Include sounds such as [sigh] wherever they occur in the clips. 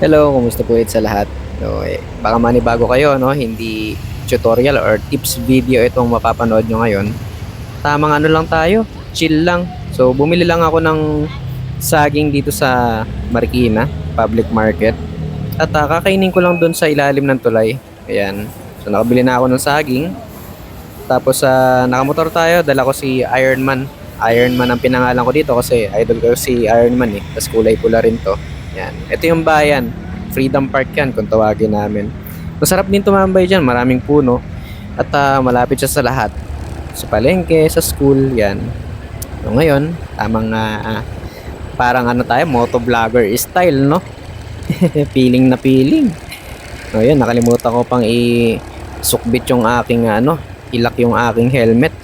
Hello, kumusta po sa lahat? So, eh, baka manibago kayo, no? Hindi tutorial or tips video itong mapapanood nyo ngayon. Tamang ano lang tayo, chill lang. So, bumili lang ako ng saging dito sa Marikina, public market. At ah, kakainin ko lang doon sa ilalim ng tulay. Ayan. So, nakabili na ako ng saging. Tapos, sa nakamotor tayo, dala ko si Ironman. Ironman ang pinangalan ko dito kasi idol ko si Ironman eh. Tapos kulay pula rin to. Yan. Ito yung bayan. Freedom Park yan kung tawagin namin. Masarap din tumambay dyan. Maraming puno. At ah, malapit siya sa lahat. Sa palengke, sa school, yan. So ngayon, tamang ah, parang ano tayo, motovlogger style, no? [laughs] feeling na feeling. So yan, nakalimutan ko pang i-sukbit yung aking ano, ilak yung aking helmet.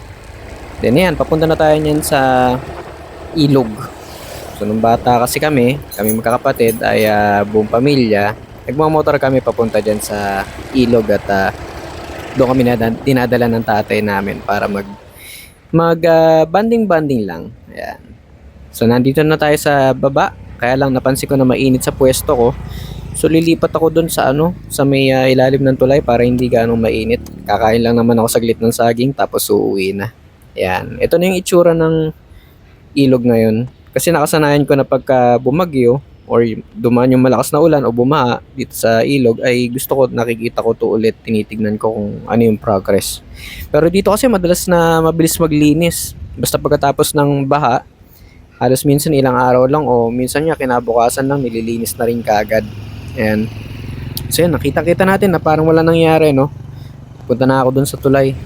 Then yan, papunta na tayo niyan sa ilog. So nung bata kasi kami, kami magkakapatid ay ah, buong pamilya, nagmamotor kami papunta dyan sa ilog at ah, doon kami nada- dinadala ng tatay namin para mag mag ah, banding-banding lang. Ayan. So nandito na tayo sa baba, kaya lang napansin ko na mainit sa pwesto ko. So lilipat ako doon sa ano, sa may ah, ilalim ng tulay para hindi ganong mainit. Kakain lang naman ako saglit ng saging tapos uuwi na. Ayan. Ito na yung itsura ng ilog ngayon. Kasi nakasanayan ko na pagka bumagyo or dumaan yung malakas na ulan o bumaha dito sa ilog ay gusto ko nakikita ko to ulit tinitignan ko kung ano yung progress. Pero dito kasi madalas na mabilis maglinis. Basta pagkatapos ng baha, halos minsan ilang araw lang o minsan nga kinabukasan lang nililinis na rin kaagad. Ayan. So yan, nakita-kita natin na parang wala nangyari, no? Punta na ako dun sa tulay.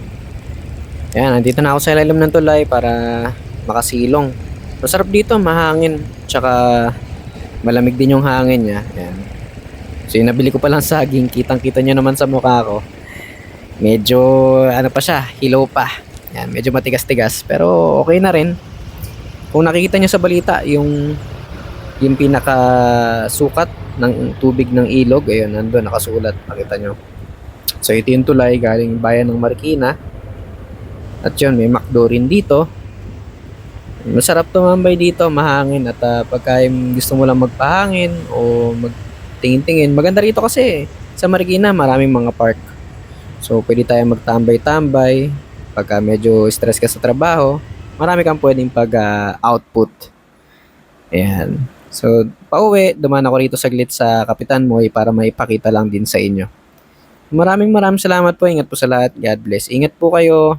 Ayan, nandito na ako sa ilalim ng tulay para makasilong. Masarap dito, mahangin. Tsaka malamig din yung hangin niya. Ayan. So yung nabili ko palang saging, kitang-kita nyo naman sa mukha ko. Medyo, ano pa siya, hilaw pa. Ayan, medyo matigas-tigas. Pero okay na rin. Kung nakikita nyo sa balita, yung yung pinaka sukat ng tubig ng ilog, ayun, nandun, nakasulat, nakita nyo. So ito yung tulay galing bayan ng Marikina. At yun, may McDo rin dito. Masarap tumambay dito, mahangin at ah, pagka gusto mo lang magpahangin o magtingin-tingin, maganda rito kasi sa Marikina maraming mga park. So pwede tayo magtambay-tambay pagka medyo stress ka sa trabaho, marami kang pwedeng pag-output. Ayan. So, pauwi, dumaan ako rito saglit sa Kapitan Moy para maipakita lang din sa inyo. Maraming maraming salamat po. Ingat po sa lahat. God bless. Ingat po kayo.